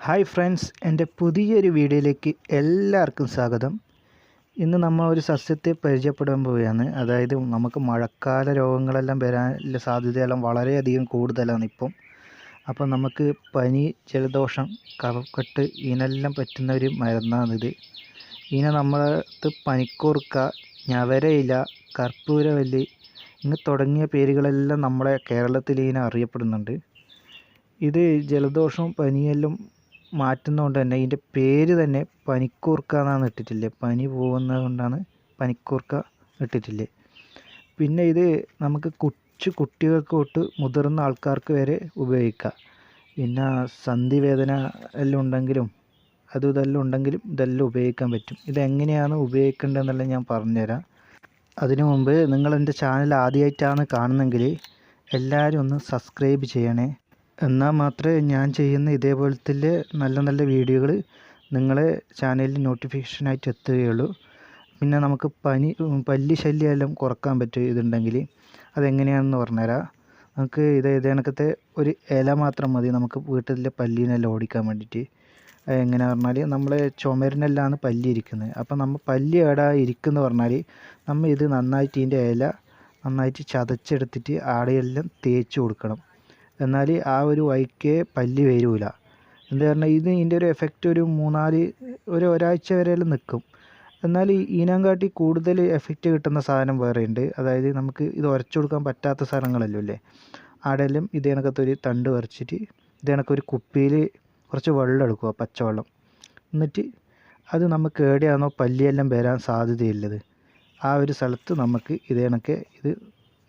Hi friends എന്റെ പുതിയൊരു വീഡിയോയിലേക്ക് എല്ലാവർക്കും സ്വാഗതം. ഇന്ന് നമ്മൾ ഒരു സസ്യത്തെ പരിചയപ്പെടാൻ പോവുകയാണ്. അതായത് നമുക്ക് മഴക്കാല രോഗങ്ങളെല്ലാം വരാനുള്ള സാധ്യതയെല്ലാം വളരെയധികം കൂടുതലാണ് ഇപ്പം. അപ്പം നമുക്ക് പനി ജലദോഷം കഫക്കെട്ട് ഇതിനെല്ലാം പറ്റുന്ന ഒരു മരുന്നാണിത്. ഇതിനെ നമ്മളത് പനിക്കൂർക്ക ഞവരയില കർപ്പൂരവല്ലി ഇങ്ങനെ തുടങ്ങിയ പേരുകളെല്ലാം നമ്മളെ കേരളത്തിൽ ഇതിനെ അറിയപ്പെടുന്നുണ്ട്. ഇത് ജലദോഷവും പനിയെല്ലാം മാറ്റുന്നതുകൊണ്ട് തന്നെ ഇതിന്റെ പേര് തന്നെ പനിക്കൂർക്ക എന്നാണ് ഇട്ടിട്ടില്ലേ? പനി പോകുന്നത് കൊണ്ടാണ് പനിക്കൂർക്ക ഇട്ടിട്ടില്ലേ? പിന്നെ ഇത് നമുക്ക് കൊച്ചു കുട്ടികൾക്ക് തൊട്ട് മുതിർന്ന ആൾക്കാർക്ക് വരെ ഉപയോഗിക്കാം. പിന്നെ സന്ധി വേദന എല്ലാം ഉണ്ടെങ്കിലും അതും ഇതെല്ലാം ഉണ്ടെങ്കിലും ഇതെല്ലാം ഉപയോഗിക്കാൻ പറ്റും. ഇതെങ്ങനെയാണ് ഉപയോഗിക്കേണ്ടതെന്നുള്ളത് ഞാൻ പറഞ്ഞുതരാം. അതിനു മുമ്പ് നിങ്ങൾ എന്റെ ചാനൽ ആദ്യമായിട്ടാണ് കാണുന്നതെങ്കിൽ എല്ലാവരും ഒന്ന് സബ്സ്ക്രൈബ് ചെയ്യണേ. എന്നാൽ മാത്രമേ ഞാൻ ചെയ്യുന്ന ഇതേപോലത്തെ നല്ല നല്ല വീഡിയോകൾ നിങ്ങളെ ചാനലിൽ നോട്ടിഫിക്കേഷനായിട്ട് എത്തുകയുള്ളൂ. പിന്നെ നമുക്ക് പനി പല്ലി ശല്യം എല്ലാം കുറയ്ക്കാൻ പറ്റും ഇതുണ്ടെങ്കിൽ അതെങ്ങനെയാണെന്ന് പറഞ്ഞുതരാം. നമുക്ക് ഇത് ഇതേണക്കത്തെ ഒരു ഇല മാത്രം മതി. നമുക്ക് വീട്ടിലെ പല്ലിനെല്ലാം ഓടിക്കാൻ വേണ്ടിയിട്ട്. എങ്ങനെയാണെന്ന് പറഞ്ഞാൽ നമ്മൾ ചുമരിനെല്ലാമാണ് പല്ലി ഇരിക്കുന്നത് അപ്പം നമ്മൾ പല്ലി എവിടെ ഇരിക്കുന്നു പറഞ്ഞാൽ നമ്മൾ ഇത് നന്നായിട്ട് ഇതിന്റെ ഇല നന്നായിട്ട് ചതച്ചെടുത്തിട്ട് ആടെയെല്ലാം തേച്ച് കൊടുക്കണം. എന്നാൽ ആ ഒരു വൈക്കേ പല്ലി വരില്ല എന്താ പറഞ്ഞാൽ ഇത് ഇതിന്റെ ഒരു എഫക്റ്റ് ഒരു മൂന്നാൽ ഒരു ഒരാഴ്ച വരെയെല്ലാം നിൽക്കും. എന്നാൽ ഇതിനെക്കാട്ടി കൂടുതൽ എഫക്റ്റ് കിട്ടുന്ന സാധനം വേറെ ഉണ്ട് അതായത് നമുക്ക് ഇത് ഉരച്ചു കൊടുക്കാൻ പറ്റാത്ത സാധനങ്ങളല്ലോ അല്ലേ ആടെല്ലാം ഇത് കണക്കത്തെ ഒരു തണ്ട് ഉരച്ചിട്ട് ഇത് കണക്കൊരു കുപ്പിയിൽ കുറച്ച് വെള്ളം എടുക്കുക പച്ചവെള്ളം. എന്നിട്ട് അത് നമുക്ക് എവിടെയാണോ പല്ലിയെല്ലാം വരാൻ സാധ്യതയുള്ളത്. ആ ഒരു സ്ഥലത്ത് നമുക്ക് ഇത് കണക്കെ ഇത്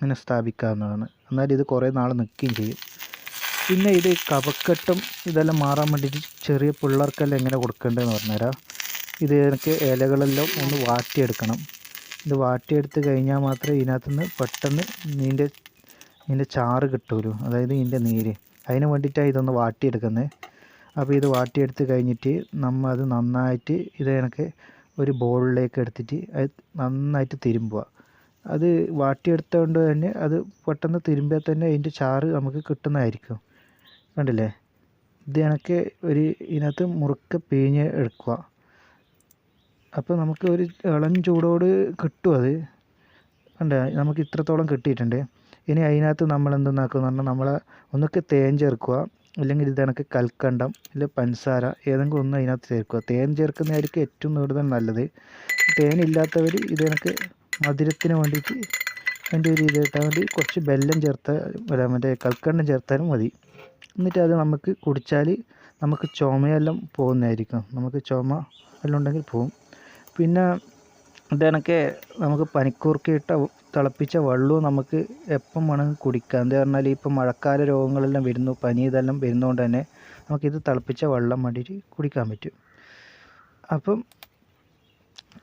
ഇങ്ങനെ സ്ഥാപിക്കാവുന്നതാണ്. എന്നാൽ ഇത് കുറേ നാൾ നിൽക്കുകയും ചെയ്യും. പിന്നെ ഇത് കഫക്കെട്ടും ഇതെല്ലാം മാറാൻ വേണ്ടിയിട്ട് ചെറിയ പിള്ളേർക്കെല്ലാം എങ്ങനെ കൊടുക്കേണ്ടതെന്ന് പറഞ്ഞുതരാം. ഇത് എനിക്ക് ഇലകളെല്ലാം ഒന്ന് വാട്ടിയെടുക്കണം. ഇത് വാട്ടിയെടുത്ത് കഴിഞ്ഞാൽ മാത്രമേ ഇതിനകത്തുനിന്ന് പെട്ടെന്ന് ഇതിന്റെ ഇതിന്റെ ചാറ് കിട്ടുള്ളൂ അതായത് ഇതിന്റെ നീര്. അതിന് വേണ്ടിയിട്ടാണ് ഇതൊന്ന് വാട്ടിയെടുക്കുന്നത്. അപ്പോൾ ഇത് വാട്ടിയെടുത്ത് കഴിഞ്ഞിട്ട് നമ്മൾ അത് നന്നായിട്ട് ഇത് എനിക്ക് ഒരു ബോളിലേക്ക് എടുത്തിട്ട് അത് നന്നായിട്ട് തിരുമ്പുക. അത് വാട്ടിയെടുത്തതുകൊണ്ട് തന്നെ അത് പെട്ടെന്ന് തിരുമ്പിയാൽ തന്നെ അതിന്റെ ചാറ് നമുക്ക് കിട്ടുന്നതായിരിക്കും. കണ്ടില്ലേ? ഇത് കണക്ക് ഒരു ഇതിനകത്ത് മുറുക്കെ പിഴിഞ്ഞ് എടുക്കുക. അപ്പോൾ നമുക്ക് ഒരു ഇളം ചൂടോട് കിട്ടും അത്. കണ്ടേ? നമുക്ക് ഇത്രത്തോളം കിട്ടിയിട്ടുണ്ട്. ഇനി അതിനകത്ത് നമ്മൾ എന്തെന്നാക്കുക പറഞ്ഞാൽ നമ്മൾ ഒന്നൊക്കെ തേൻ ചേർക്കുക. അല്ലെങ്കിൽ ഇത് കണക്ക് കൽക്കണ്ടം ഇല്ല പഞ്ചസാര ഏതെങ്കിലും ഒന്ന് അതിനകത്ത് ചേർക്കുക. തേൻ ചേർക്കുന്നതായിരിക്കും ഏറ്റവും കൂടുതൽ നല്ലത്. തേൻ ഇല്ലാത്തവർ ഇത് കണക്ക് മധുരത്തിന് വേണ്ടിയിട്ട് അതിന്റെ ഒരു ഇതായിട്ടാൽ വേണ്ടി കുറച്ച് ബെല്ലം ചേർത്താൽ അല്ല മറ്റേ കൽക്കണ്ടം ചേർത്താലും മതി. എന്നിട്ട് അത് നമുക്ക് കുടിച്ചാൽ നമുക്ക് ചുമയെല്ലാം പോകുന്നതായിരിക്കും. നമുക്ക് ചുമ എല്ലാം ഉണ്ടെങ്കിൽ പോകും. പിന്നെ ഇത് നമുക്ക് പനിക്കൂർക്കയിട്ട തിളപ്പിച്ച വെള്ളവും നമുക്ക് എപ്പം വേണമെങ്കിൽ കുടിക്കാം. എന്താ പറഞ്ഞാൽ ഇപ്പം മഴക്കാല രോഗങ്ങളെല്ലാം വരുന്നു പനി ഇതെല്ലാം വരുന്നതുകൊണ്ട് തന്നെ നമുക്കിത് തിളപ്പിച്ച വെള്ളം വേണ്ടിയിട്ട് കുടിക്കാൻ പറ്റും. അപ്പം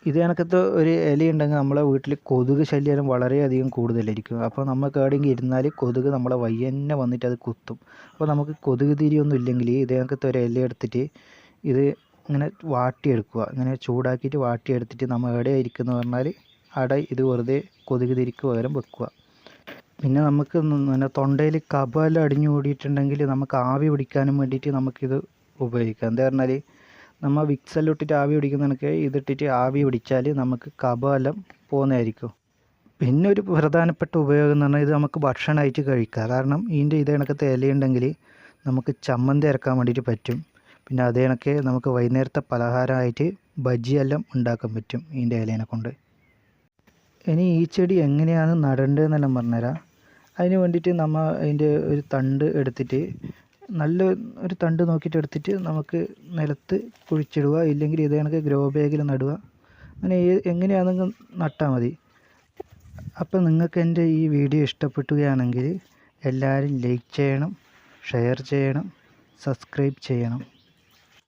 ഇത് കണക്കത്തെ ഒരു ഇലയുണ്ടെങ്കിൽ നമ്മളെ വീട്ടിൽ കൊതുക് ശല്യം വളരെയധികം കൂടുതലായിരിക്കും. അപ്പോൾ നമുക്ക് എവിടെയെങ്കിലും ഇരുന്നാൽ കൊതുക് നമ്മളെ വയ്യന്നെ വന്നിട്ട് അത് കുത്തും. അപ്പോൾ നമുക്ക് കൊതുക് തിരിയൊന്നും ഇല്ലെങ്കിൽ ഇത് കണക്കത്തെ ഒരു ഇല എടുത്തിട്ട് ഇത് ഇങ്ങനെ വാട്ടിയെടുക്കുക. ഇങ്ങനെ ചൂടാക്കിയിട്ട് വാട്ടിയെടുത്തിട്ട് നമ്മൾ എവിടെയാണ് ഇരിക്കുന്നത് പറഞ്ഞാൽ അവിടെ ഇത് വെറുതെ കൊതുക് തിരിക്ക് പകരം വെക്കുക. പിന്നെ നമുക്ക് പിന്നെ തൊണ്ടയിൽ കഫമെല്ലാം അടിഞ്ഞു കൂടിയിട്ടുണ്ടെങ്കിൽ നമുക്ക് ആവി പിടിക്കാനും വേണ്ടിയിട്ട് നമുക്കിത് ഉപയോഗിക്കാം. എന്താ പറഞ്ഞാൽ നമ്മൾ വിക്സലിട്ടിട്ട് ആവി പിടിക്കുന്നതൊക്കെ ഇതിട്ടിട്ട് ആവി പിടിച്ചാൽ നമുക്ക് കപാലം പോകുന്നതായിരിക്കും പിന്നെ ഒരു പ്രധാനപ്പെട്ട ഉപയോഗം എന്ന് പറഞ്ഞാൽ ഇത് നമുക്ക് ഭക്ഷണമായിട്ട് കഴിക്കാം. കാരണം ഇതിന്റെ ഇത് കണക്കത്തെ ഇലയുണ്ടെങ്കിൽ നമുക്ക് ചമ്മന്തി ഇറക്കാൻ വേണ്ടിയിട്ട് പറ്റും. പിന്നെ അതേ കണക്ക് നമുക്ക് വൈകുന്നേരത്തെ പലഹാരമായിട്ട് ബജിയെല്ലാം ഉണ്ടാക്കാൻ പറ്റും ഇതിന്റെ ഇലേനെ കൊണ്ട്. ഇനി ഈ ചെടി എങ്ങനെയാണ് നടേണ്ടതെന്നെല്ലാം പറഞ്ഞുതരാം. അതിന് വേണ്ടിയിട്ട് നമ്മൾ അതിന്റെ ഒരു തണ്ട് എടുത്തിട്ട് നല്ല ഒരു തണ്ട് നോക്കിയിട്ട് എടുത്തിട്ട് നമുക്ക് നിലത്ത് കുഴിച്ചിടുക ഇല്ലെങ്കിൽ ഇതേ കണക്ക് ഗ്രോ ബാഗിൽ നടുക. അങ്ങനെ എങ്ങനെയാണെങ്കിലും നട്ടാൽ മതി. അപ്പോൾ നിങ്ങൾക്ക് എന്റെ ഈ വീഡിയോ ഇഷ്ടപ്പെട്ടുകയാണെങ്കിൽ എല്ലാവരും ലൈക്ക് ചെയ്യണം ഷെയർ ചെയ്യണം സബ്സ്ക്രൈബ് ചെയ്യണം.